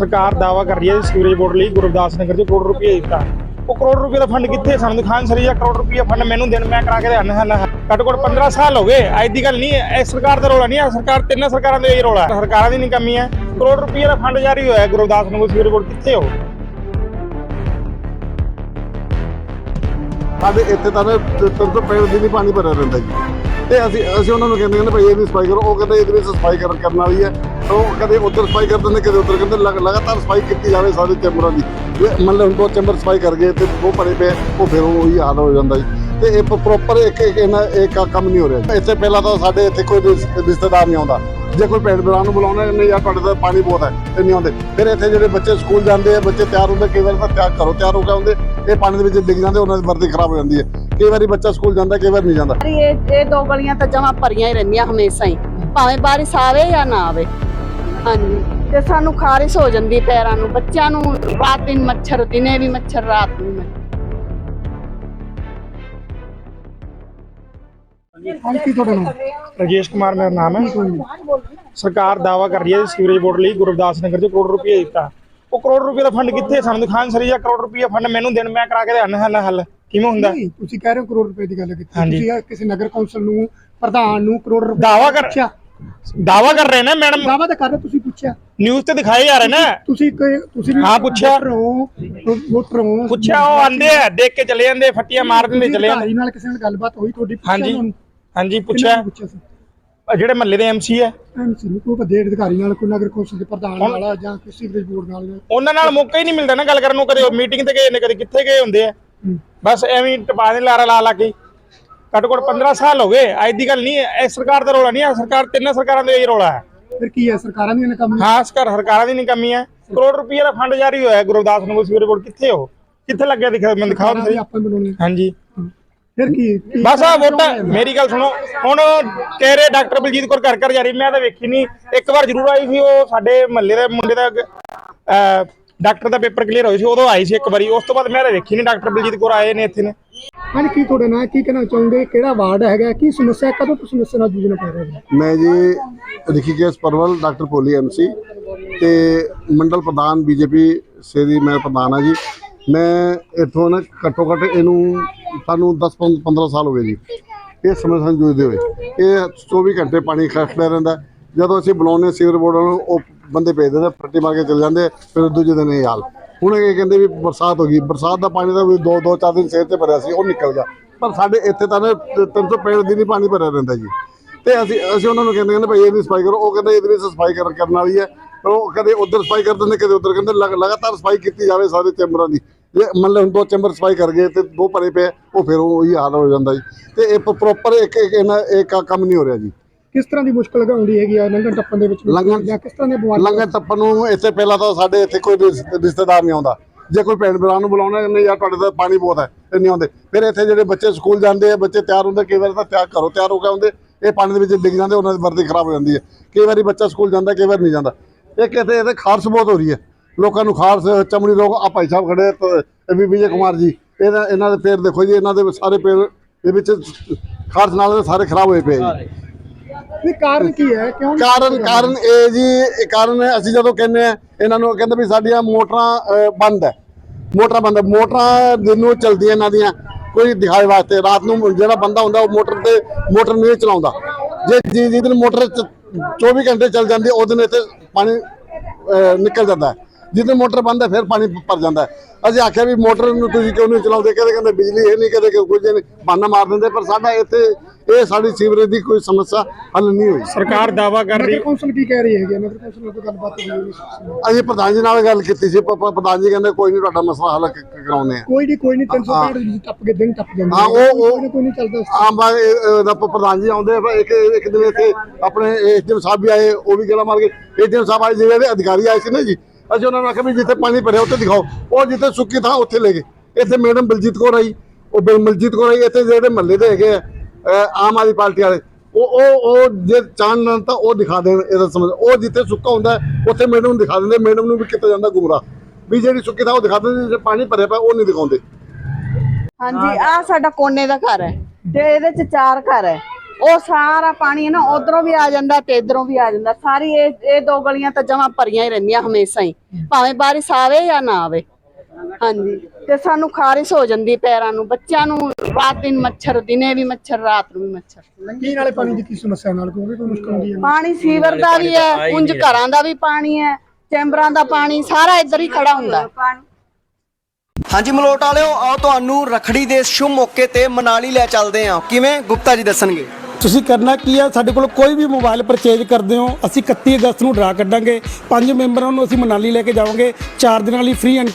ਸਰਕਾਰ ਦਾਵਾ ਕਰ ਰਹੀ ਹੈ ਸੀਵਰੇਜ ਬੋਰਡ ਲਈ ਗੁਰਦਾਸ ਨਗਰ 'ਚ ਕਰੋੜ ਰੁਪਏ ਦਿੱਤਾ। ਉਹ ਕਰੋੜ ਰੁਪਏ ਦਾ ਫੰਡ ਕਿੱਥੇ ਸਾਨੂੰ ਦਿਖਾਣ ਸਰੀ ਜਾਂ ਕਰੋੜ ਰੁਪਏ ਫੰਡ ਮੈਨੂੰ ਦੇਣ, ਮੈਂ ਕਰਾ ਕੇ ਦੇਣ ਹੱਲ ਘੱਟੋ ਘੱਟ 15 ਸਾਲ ਹੋ ਗਏ, ਅੱਜ ਦੀ ਗੱਲ ਨਹੀਂ ਹੈ। ਇਹ ਸਰਕਾਰ ਦਾ ਰੋਲਾ ਨਹੀਂ ਹੈ ਸਰਕਾਰ ਤਿੰਨਾਂ ਸਰਕਾਰਾਂ ਦਾ ਇਹ ਰੋਲਾ ਹੈ। ਸਰਕਾਰਾਂ ਦੀ ਨਹੀਂ ਕਮੀ ਹੈ। ਕਰੋੜ ਰੁਪਏ ਦਾ ਫੰਡ ਜਾਰੀ ਹੋਇਆ ਹੈ, ਗੁਰਦਾਸ ਨਗਰ ਸੀਵਰੇਜ ਬੋਰਡ ਕਿੱਥੇ ਹੋ? ਸਾਡੇ ਇੱਥੇ ਤਾਂ ਨਾ ਤਿੰਨ ਤੋਂ ਪੈਣ ਦਿਨ ਹੀ ਪਾਣੀ ਭਰਿਆ ਰਹਿੰਦਾ ਜੀ। ਤੇ ਅਸੀਂ ਅਸੀਂ ਉਹਨਾਂ ਨੂੰ ਕਹਿੰਦੇ ਕਹਿੰਦੇ ਭਾਈ ਇਹਦੀ ਸਫ਼ਾਈ ਕਰੋ। ਉਹ ਕਹਿੰਦੇ ਇਹਦੇ ਵਿੱਚ ਸਫ਼ਾਈ ਕਰਨ ਕਰਨ ਵਾਲੀ ਹੈ। ਉਹ ਕਦੇ ਉਧਰ ਸਫ਼ਾਈ ਕਰ ਦਿੰਦੇ ਕਦੇ ਉੱਧਰ ਕਹਿੰਦੇ ਲਗਾਤਾਰ ਸਫ਼ਾਈ ਕੀਤੀ ਜਾਵੇ ਸਾਰੇ ਚੈਂਬਰਾਂ ਦੀ। ਇਹ ਹੁਣ ਦੋ ਚੈਂਬਰ ਸਫ਼ਾਈ ਕਰ ਗਏ ਤੇ ਉਹ ਭਰੇ ਪਏ ਉਹ ਫਿਰ ਉਹੀ ਹਾਲ ਹੋ ਜਾਂਦਾ ਜੀ। ਤੇ ਇਹ ਪ੍ਰੋਪਰ ਇੱਕ ਇਹਨਾਂ, ਇੱਕ ਕੰਮ ਨਹੀਂ ਹੋ ਰਿਹਾ ਇੱਥੇ ਪਹਿਲਾਂ ਤਾਂ ਸਾਡੇ ਇੱਥੇ ਕੋਈ ਰਿਸ਼ਤੇਦਾਰ ਨਹੀਂ ਆਉਂਦਾ। ਜੇ ਕੋਈ ਭੈਣ ਭਰਾ ਨੂੰ ਬੁਲਾਉਣਾ ਨਹੀਂ ਯਾਰ ਤੁਹਾਡੇ ਤਾਂ ਪਾਣੀ ਬਹੁਤ ਹੈ ਤੇ ਨਹੀਂ ਆਉਂਦੇ। ਫਿਰ ਇੱਥੇ ਜਿਹੜੇ ਬੱਚੇ ਸਕੂਲ ਜਾਂਦੇ ਆ, ਬੱਚੇ ਤਿਆਰ ਹੁੰਦੇ, ਕਈ ਵਾਰ ਤਾਂ ਤਿਆਰ ਕਰੋ ਤਿਆਰ ਹੋ ਕੇ ਆਉਂਦੇ, ਇਹ ਪਾਣੀ ਦੇ ਵਿੱਚ ਡਿੱਗ ਜਾਂਦੇ, ਉਹਨਾਂ ਦੀ ਵਰਦੀ ਖਰਾਬ ਹੋ ਜਾਂਦੀ ਹੈ। ਕਈ ਵਾਰੀ ਬੱਚਾ ਸਕੂਲ ਜਾਂਦਾ, ਕਈ ਵਾਰ ਨਹੀਂ ਜਾਂਦਾ। ਇਹ ਇਹ ਦੋ ਗਲੀਆਂ ਤਾਂ ਜਮਾ ਭਰੀਆਂ ਹੀ ਰਹਿੰਦੀਆਂ ਹਮੇਸ਼ਾ ਹੀ, ਭਾਵੇਂ ਬਾਰਿਸ਼ ਆਵੇ ਜਾਂ ਨਾ ਆਵੇ। ਹਾਂਜੀ। ਤੇ ਸਾਨੂੰ ਖਾਰਿਸ਼ ਹੋ ਜਾਂਦੀ ਪੈਰਾਂ ਨੂੰ। ਬੱਚਿਆਂ ਨੂੰ ਰਾਤ ਦਿਨ ਮੱਛਰ ਦਿਨੇ ਵੀ ਮੱਛਰ ਰਾਤ ਨੂੰ ਮੱਛਰ। ਹਾਂ ਕੀ ਤੁਹਾਡਾ ਨਾਮ ਰਜੇਸ਼ ਕੁਮਾਰ ਮੇਰਾ ਨਾਮ ਹੈ। ਸਰਕਾਰ ਦਾਵਾ ਕਰ ਰਹੀ ਹੈ ਸੀਵਰੇਜ ਬੋਰਡ ਲਈ। ਗੁਰਦਾਸ ਨਗਰ 'ਚ ਕਰੋੜ ਰੁਪਏ ਦਿੱਤਾ। ਉਹ ਕਰੋੜ ਰੁਪਏ ਦਾ ਫੰਡ ਕਿੱਥੇ? ਸਾਨੂੰ ਦਿਖਾਣ ਸਰੀ ਜਾਂ ਕਰੋੜ ਰੁਪਏ ਫੰਡ ਮੈਨੂੰ ਦੇਣ ਮੈਂ ਕਰਾ ਕੇ ਦੇਣ ਹੱਲ ਹੱਲ। ਕਿਵੇਂ ਹੁੰਦਾ? ਨਹੀਂ ਤੁਸੀਂ ਕਹਿ ਰਹੇ ਹੋ ਕਰੋੜ ਰੁਪਏ ਦੀ ਗੱਲ ਕੀਤੀ। ਹਾਂਜੀ। ਤੁਸੀਂ ਕਿਸੇ ਨਗਰ ਕੌਂਸਲ ਨੂੰ ਪ੍ਰਧਾਨ ਨੂੰ ਕਰੋੜ ਰੁਪਏ ਦਾਵਾ ਕਰ- ਪੁੱਛਿਆ ਦਾਵਾ ਕਰ ਰਹੇ ਨੇ ਮੈਡਮ। ਦਾਵਾ ਤਾਂ ਕਰ ਰਹੇ ਤੁਸੀਂ ਪੁੱਛਿਆ। ਨਿਊਜ਼ ਤੇ ਦਿਖਾਏ ਜਾ ਰਹੇ ਨਾ। ਤੁਸੀਂ ਤੁਸੀਂ ਵੀ ਹਾਂ, ਪੁੱਛਿਆ। ਵੋਟਰ ਹੋ ਵੋਟਰ ਹੋ ਪੁੱਛਿਆ ਉਹ ਆਂਦੇ ਆ ਦੇਖ ਕੇ ਚਲੇ ਜਾਂਦੇ ਫੱਟੀਆਂ ਮਾਰ ਦਿੰਦੇ ਚਲੇ ਜਾਂਦੇ। ਅਧਿਕਾਰੀ ਨਾਲ ਕਿਸੇ ਨਾਲ ਗੱਲਬਾਤ ਹੋਈ ਤੁਹਾਡੀ ਪੁੱਛਿਆ ਹਾਂਜੀ? ਹਾਂਜੀ ਕਿਹਨਾਂ ਪੁੱਛਿਆ। ਨੂੰ ਪੁੱਛਿਆ ਸੀ? ਆਹ ਜਿਹੜੇ ਮਹੱਲੇ ਦੇ ਐਮਸੀ ਹੈ ਐਮਸੀ ਨੂੰ ਕੋਈ ਵੱਡੇ ਅਧਿਕਾਰੀ ਨਾਲ ਕੋਈ ਨਗਰ ਕੌਂਸਲ ਦੇ ਪ੍ਰਧਾਨ ਨਾਲ ਜਾਂ ਕਿਸੇ ਸੀਵਰੇਜ ਬੋਰਡ ਨਾਲ ਉਹਨਾਂ ਨਾਲ ਮੌਕਾ ਹੀ ਨਹੀਂ ਮਿਲਦਾ ਨਾ ਗੱਲ ਕਰਨ ਨੂੰ ਕਦੇ ਮੀਟਿੰਗ ਤੇ ਗਏ ਨੇ ਕਦੇ ਕਿੱਥੇ ਗਏ ਹੁੰਦੇ ਆ। ਹੂੰ। ਬਸ ਐਵੇਂ ਹੀ ਟਪਾ ਦੇ ਲਾਰਾ ਲਾ ਲਾ ਕੇ ਘੱਟੋ ਘੱਟ 15 ਸਾਲ ਹੋ ਗਏ ਅੱਜ ਦੀ ਗੱਲ ਨਹੀਂ ਹੈ ਇਹ ਸਰਕਾਰ ਦਾ ਰੋਲਾ ਨਹੀਂ ਹੈ ਸਰਕਾਰ ਤਿੰਨਾਂ ਸਰਕਾਰਾਂ ਦਾ ਇਹ ਰੋਲਾ ਹੈ। ਫਿਰ ਕੀ ਹੈ ਸਰਕਾਰਾਂ ਦੀਆਂ ਨਾਕਾਮੀਆਂ? ਖਾਸ ਕਰ ਸਰਕਾਰਾਂ ਦੀ ਨਹੀਂ ਕਮੀ ਹੈ ਕਰੋੜ ਰੁਪਏ ਦਾ ਫੰਡ ਜਾਰੀ ਹੋਇਆ ਹੈ ਗੁਰਦਾਸ ਨਗਰ ਸੀਵਰੇਜ ਬੋਰਡ ਕਿੱਥੇ ਹੋ ਕਿੱਥੇ ਲੱਗਿਆ ਦਿਖਾ ਮੈਨੂੰ ਦਿਖਾਓ ਸਰਕਾਰਾਂ ਦੀ ਤੁਸੀਂ ਹਾਂਜੀ। ਫਿਰ ਕੀ ਬਸ ਆ ਵੋਟਾਂ ਮੇਰੀ ਗੱਲ ਸੁਣੋ ਹੁਣ ਰਹੇ ਡਾਕਟਰ ਬਲਜੀਤ ਕੌਰ ਘਰ ਘਰ ਜਾ ਰਹੀ ਮੈਂ ਤਾਂ ਵੇਖੀ ਨਹੀਂ ਇੱਕ ਵਾਰ ਜ਼ਰੂਰ ਆਈ ਸੀ ਉਹ ਸਾਡੇ ਮਹੱਲੇ ਦੇ ਮੁੰਡੇ ਦਾ ਡਾਕਟਰ ਦਾ ਪੇਪਰ ਕਲੀਅਰ ਹੋਇਆ ਸੀ ਉਦੋਂ ਆਈ ਸੀ ਇੱਕ ਵਾਰੀ। ਉਸ ਤੋਂ ਬਾਅਦ ਮੈਂ ਤਾਂ ਵੇਖੀ ਨਹੀਂ ਡਾਕਟਰ ਬਲਜੀਤ ਕੌਰ ਆਏ ਨੇ ਇੱਥੇ ਨੇ। ਹਾਂਜੀ, ਕੀ ਤੁਹਾਡਾ ਨਾਂ, ਕੀ ਕਹਿਣਾ ਚਾਹੁੰਦੇ? ਕਿਹੜਾ ਵਾਰਡ ਹੈਗਾ? ਕੀ ਸਮੱਸਿਆ ਕਦੋਂ ਤੋਂ ਸਮੱਸਿਆ ਨਾਲ ਜੂਝਣਾ ਪੈ ਰਿਹਾ ਹੈ? ਮੈਂ ਜੀ ਰਿਖੀਕੇਸ਼ ਪਰਵਲ, ਡਾਕਟਰ ਪੋਲੀ ਐਮਸੀ ਤੇ ਮੰਡਲ ਪ੍ਰਧਾਨ ਬੀਜੇਪੀ ਸੇਰੀ ਮੈਂ ਪ੍ਰਧਾਨ ਆ ਜੀ। ਮੈਂ ਇੱਥੋਂ ਨਾ ਘੱਟੋ ਘੱਟ ਇਹਨੂੰ ਸਾਨੂੰ 10 15 ਸਾਲ ਹੋ ਗਏ ਜੀ। ਇਹ ਸਮੱਸਿਆ ਨਾਲ ਜੂਝਦੇ ਹੋਏ। ਇਹ 24 ਘੰਟੇ ਪਾਣੀ ਖੜਦਾ ਰਹਿੰਦਾ। ਜਦੋਂ ਅਸੀਂ ਬੁਲਾਉਂਦੇ ਸੀਵਰ ਬੋਰਡ ਨੂੰ ਉਹ ਬੰਦੇ ਭੇਜ ਦਿੰਦੇ ਫੱਟੀ ਮਾਰ ਕੇ ਚਲੇ ਜਾਂਦੇ ਫਿਰ ਦੂਜੇ ਦਿਨ ਇਹ ਹਾਲ। ਹੁਣ ਇਹ ਕਹਿੰਦੇ ਵੀ ਬਰਸਾਤ ਹੋ ਗਈ। ਬਰਸਾਤ ਦਾ ਪਾਣੀ ਤਾਂ ਵੀ ਦੋ ਦੋ, ਚਾਰ ਦਿਨ ਸਿਰ ਤੇ ਭਰਿਆ ਸੀ, ਉਹ ਨਿਕਲ ਗਿਆ। ਪਰ ਸਾਡੇ ਇੱਥੇ ਤਾਂ ਨਾ 365 ਦਿਨ ਹੀ ਪਾਣੀ ਭਰਿਆ ਰਹਿੰਦਾ ਜੀ। ਤੇ ਅਸੀਂ ਅਸੀਂ ਉਹਨਾਂ ਨੂੰ ਕਹਿੰਦੇ ਕਹਿੰਦੇ ਭਾਈ ਇਹਦੀ ਸਫ਼ਾਈ ਕਰੋ। ਉਹ ਕਹਿੰਦੇ, ਇਹਦੇ ਵਿੱਚ ਸਫ਼ਾਈ ਕਰਨ ਵਾਲੀ ਹੈ। ਉਹ ਕਦੇ ਉੱਧਰ ਸਫ਼ਾਈ ਕਰ ਦਿੰਦੇ ਕਦੇ ਉੱਧਰ ਕਹਿੰਦੇ ਲਗਾਤਾਰ ਸਫ਼ਾਈ ਕੀਤੀ ਜਾਵੇ ਸਾਰੇ ਚੈਂਬਰਾਂ ਦੀ। ਜੇ ਮੰਨ ਲਓ ਦੋ ਚੈਂਬਰ ਸਫ਼ਾਈ ਕਰ ਗਏ ਤੇ ਦੋ ਭਰੇ ਪਏ ਉਹ ਫਿਰ ਉਹ ਹੀ ਹਾਲ ਹੋ ਜਾਂਦਾ ਜੀ। ਤੇ ਇਹ ਪ੍ਰੋਪਰ ਇੱਕ ਇੱਕ ਇਹਨਾਂ ਇੱਕ ਕੰਮ ਨਹੀਂ ਹੋ ਰਿਹਾ ਜੀ। ਕਿਸ ਤਰ੍ਹਾਂ ਦੀ ਮੁਸ਼ਕਲ ਆਉਂਦੀ ਹੈਗੀ ਆ ਲੰਘਣ ਟੱਪਣ ਦੇ ਵਿੱਚ ਲੰਘਣ- ਜਾਂ ਕਿਸ ਤਰ੍ਹਾਂ ਦੇ ਬਿਮਾਰੀ ਲੰਗਰ ਟੱਪਣ ਨੂੰ ਇੱਥੇ ਪਹਿਲਾਂ ਤਾਂ ਸਾਡੇ ਇੱਥੇ ਕੋਈ ਰਿਸ- ਰਿਸ਼ਤੇਦਾਰ ਨਹੀਂ ਆਉਂਦਾ। ਜੇ ਕੋਈ ਭੈਣ ਭਰਾ ਨੂੰ ਬੁਲਾਉਣਾ ਨਹੀਂ ਯਾਰ ਤੁਹਾਡੇ ਤਾਂ ਪਾਣੀ ਬਹੁਤ ਹੈ ਤੇ ਨਹੀਂ ਆਉਂਦੇ। ਫਿਰ ਇੱਥੇ ਜਿਹੜੇ ਬੱਚੇ ਸਕੂਲ ਜਾਂਦੇ ਆ ਬੱਚੇ ਤਿਆਰ ਹੁੰਦੇ ਕਈ ਵਾਰ ਤਾਂ ਤਿਆਰ ਕਰੋ ਤਿਆਰ ਹੋ ਕੇ ਆਉਂਦੇ ਇਹ ਪਾਣੀ ਦੇ ਵਿੱਚ ਡਿੱਗ ਜਾਂਦੇ ਉਹਨਾਂ ਦੀ ਵਰਦੀ ਖਰਾਬ ਹੋ ਜਾਂਦੀ ਹੈ। ਕਈ ਵਾਰੀ ਬੱਚਾ ਸਕੂਲ ਜਾਂਦਾ ਕਈ ਵਾਰ ਨਹੀਂ ਜਾਂਦਾ। ਇਹ ਕਿਤੇ ਇਹਦੇ ਖਾਰਸ਼ ਬਹੁਤ ਹੋ ਰਹੀ ਹੈ। ਲੋਕਾਂ ਨੂੰ ਖਾਰਸ਼ ਚਮੜੀ ਰੋਗ ਆ ਭਾਈ ਸਾਹਿਬ ਖੜੇ ਤੇ ਇਹ ਵੀ ਵਿਜੇ ਕੁਮਾਰ ਜੀ ਇਹਦਾ ਇਹਨਾਂ ਦੇ ਪੈਰ ਦੇਖੋ ਜੀ ਇਹਨਾਂ ਦੇ ਸਾਰੇ ਪੈਰ ਦੇ ਵਿੱਚ ਖਾਰਸ਼ ਨਾਲ ਸਾਰੇ ਖਰਾਬ ਹੋਏ ਪਏ ਜੀ। ਕਾਰਨ ਕੀ ਹੈ? ਕਿਉਂ ਕਾਰਨ ਕਾਰਨ ਇਹ ਜੀ ਇਹ ਕਾਰਨ ਹੈ ਅਸੀਂ ਜਦੋਂ ਕਹਿੰਦੇ ਆ ਇਹਨਾਂ ਨੂੰ ਕਹਿੰਦੇ ਵੀ ਸਾਡੀਆਂ ਮੋਟਰਾਂ ਬੰਦ ਹੈ। ਮੋਟਰਾਂ ਬੰਦ ਮੋਟਰਾਂ ਦਿਨ ਨੂੰ ਚਲਦੀਆਂ ਇਹਨਾਂ ਦੀਆਂ ਕੋਈ ਦਿਖਾਏ ਵਾਸਤੇ ਰਾਤ ਨੂੰ ਜਿਹੜਾ ਬੰਦਾ ਹੁੰਦਾ ਉਹ ਮੋਟਰ ਤੇ ਮੋਟਰ ਨਹੀਂ ਚਲਾਉਂਦਾ। ਜੇ ਜੀ ਦਿਨ ਮੋਟਰ ਚ- 24 ਘੰਟੇ ਚੱਲ ਜਾਂਦੀ ਹੈ, ਉਹ ਦਿਨ ਇੱਥੇ ਪਾਣੀ ਨਿਕਲ ਜਾਂਦਾ ਹੈ। ਜਿੱਦਨ ਮੋਟਰ ਬੰਦ ਹੈ ਫਿਰ ਪਾਣੀ ਭਰ ਜਾਂਦਾ ਹੈ। ਅਸੀਂ ਆਖਿਆ ਵੀ ਮੋਟਰ ਨੂੰ ਤੁਸੀਂ ਕਿਉਂ ਨਹੀਂ ਚਲਾਉਂਦੇ? ਕਹਿੰਦੇ ਕਹਿੰਦੇ ਬਿਜਲੀ ਇਹ ਨਹੀਂ ਕਹਿੰਦੇ ਕਿ ਕੁਝ ਨਹੀਂ ਬਹਾਨਾ ਮਾਰ ਦਿੰਦੇ। ਪਰ ਸਾਡਾ ਇੱਥੇ ਇਹ ਸਾਡੀ ਸੀਵਰੇਜ ਦੀ ਕੋਈ ਸਮੱਸਿਆ ਹੱਲ ਨਹੀਂ ਹੋਈ। ਸਰਕਾਰ ਦਾਵਾ ਕਰ ਰਹੀ ਕੌਂਸਲ ਕੀ ਕਹਿ ਰਹੀ ਹੈਗੀ? ਨਗਰ ਕੌਂਸਲ ਨਾਲ ਗੱਲਬਾਤ ਹੋਈ ਨਹੀਂ ਅਸੀਂ ਪ੍ਰਧਾਨ ਜੀ ਨਾਲ ਗੱਲ ਕੀਤੀ ਸੀ ਪ੍ਰਧਾਨ ਜੀ ਕਹਿੰਦੇ ਕੋਈ ਨਹੀਂ ਤੁਹਾਡਾ ਮਸਲਾ ਹੱਲ ਕਰਾਉਂਦੇ ਆ ਕੋਈ ਨਹੀਂ ਕੋਈ ਨਹੀਂ 365 ਦਿਨ ਟੱਪ ਕੇ ਦਿਨ ਟੱਪ ਜਾਂਦੇ ਹਾਂ। ਉਹ- ਉਹ- ਕੋਈ ਨਹੀਂ ਚੱਲਦਾ ਆਮ ਬਾ- ਦਾ ਪ੍ਰਧਾਨ ਜੀ ਆਉਂਦੇ ਆ, ਇੱਕ ਇੱਕ ਦਿਨ ਇੱਥੇ ਆਪਣੇ ਏਜੀਐਮ ਸਾਹਿਬ ਵੀ ਆਏ ਉਹ ਵੀ ਗੱਲਾਂ ਮਾਰ ਕੇ। ਏਜੀਐਮ ਸਾਹਿਬ ਆਏ ਜਿਹੜੇ ਅਧਿਕਾਰੀ ਆਏ ਸੀ ਨਾ ਜੀ ਅਸੀਂ ਉਹਨਾਂ ਨੂੰ ਆਖਿਆ ਵੀ ਜਿੱਥੇ ਪਾਣੀ ਭਰਿਆ ਉੱਥੇ ਦਿਖਾਓ। ਉਹ ਜਿੱਥੇ ਸੁੱਕੀ ਥਾਂ ਉੱਥੇ ਲੈ ਗਏ। ਇੱਥੇ ਮੈਡਮ ਬਲਜੀਤ ਕੌਰ ਆਈ ਉਹ ਬਲਜੀਤ ਕੌਰ ਆਈ ਇੱਥੇ ਜਿਹੜੇ ਮਹੱਲੇ ਦੇ ਹੈਗੇ ਆ ਆਮ ਆਦਮੀ ਪਾਰਟੀ ਵਾਲੇ। ਉਹ ਉਹ ਉਹ ਜੇ ਚਾਹਣ ਤਾਂ ਉਹ ਦਿਖਾ ਦੇਣ ਇਹਦਾ ਸਮਝ ਉਹ ਜਿੱਥੇ ਸੁੱਕਾ ਹੁੰਦਾ ਹੈ, ਉੱਥੇ ਮੈਡਮ ਨੂੰ ਦਿਖਾ ਦਿੰਦੇ। ਮੈਡਮ ਨੂੰ ਵੀ ਕੀਤਾ ਜਾਂਦਾ ਗੁੰਮਰਾਹ। ਵੀ ਜਿਹੜੀ ਸੁੱਕੀ ਥਾਂ ਉਹ ਦਿਖਾ ਦਿੰਦੇ ਜੇ ਪਾਣੀ ਭਰਿਆ ਪਿਆ ਉਹ ਨਹੀਂ ਦਿਖਾਉਂਦੇ। ਹਾਂਜੀ ਆ ਸਾਡਾ ਕੋਨੇ ਦਾ ਘਰ ਹੈ। ਤੇ ਇਹਦੇ ਚ ਚਾਰ ਘਰ ਹੈ। ਉਹ ਸਾਰਾ ਪਾਣੀ ਹੈ ਨਾ ਉਧਰੋਂ ਵੀ ਆ ਜਾਂਦਾ ਤੇ ਇਧਰੋਂ ਵੀ ਆ ਜਾਂਦਾ। ਸਾਰੀ ਇਹ ਇਹ ਦੋ ਗਲੀਆਂ ਤਾਂ ਜਮਾ ਭਰੀਆਂ ਹੀ ਰਹਿੰਦੀਆਂ ਹਮੇਸ਼ਾ ਹੀ ਭਾਵੇਂ ਬਾਰਿਸ਼ ਆਵੇ ਜਾਂ ਨਾ ਆਵੇ। ਹਾਂਜੀ ਤੇ ਸਾਨੂੰ ਖਾਰਿਸ਼ ਹੋ ਜਾਂਦੀ ਪੈਰਾਂ ਨੂੰ ਬੱਚਿਆਂ ਨੂੰ ਰਾਤ ਦਿਨ ਮੱਛਰ ਦਿਨੇ ਵੀ ਮੱਛਰ ਰਾਤ ਨੂੰ ਵੀ ਮੱਛਰ। ਕੀ ਨਾਲੇ ਪਾਣੀ ਦੀ ਕੀ ਸਮੱਸਿਆ ਨਾਲ ਕੋਈ ਕੋਈ ਮੁਸ਼ਕਲ ਆਉਂਦੀ ਹੈ ਪਾਣੀ ਸੀਵਰ ਦਾ ਵੀ ਹੈ ਉਂਝ ਘਰਾਂ ਦਾ ਵੀ ਪਾਣੀ ਹੈ ਚੈਂਬਰਾਂ ਦਾ ਪਾਣੀ ਸਾਰਾ ਇੱਧਰ ਹੀ ਖੜਾ ਹੁੰਦਾ। ਹਾਂਜੀ ਮਲੋਟ ਵਾਲਿਓ ਆਓ ਤੁਹਾਨੂੰ ਰਖੜੀ ਦੇ ਸ਼ੁਭ ਮੌਕੇ ਤੇ ਮਨਾਲੀ ਲੈ ਚੱਲਦੇ ਹਾਂ। ਕਿਵੇਂ? ਗੁਪਤਾ ਜੀ ਦੱਸਣਗੇ। ਤੁਸੀਂ ਕਰਨਾ ਕੀ ਆ? ਸਾਡੇ ਕੋਲ ਕੋਈ ਵੀ ਮੋਬਾਈਲ ਪਰਚੇਜ ਕਰਦੇ ਹੋ, ਅਸੀਂ 31 ਅਗਸਤ ਨੂੰ ਡਰਾ ਕੱਢਾਂਗੇ। ਪੰਜ ਮੈਂਬਰਾਂ ਨੂੰ ਅਸੀਂ ਮਨਾਲੀ ਲੈ ਕੇ ਜਾਵਾਂਗੇ। 4 ਦਿਨਾਂ ਲਈ ਫ੍ਰੀ ਐਂਡ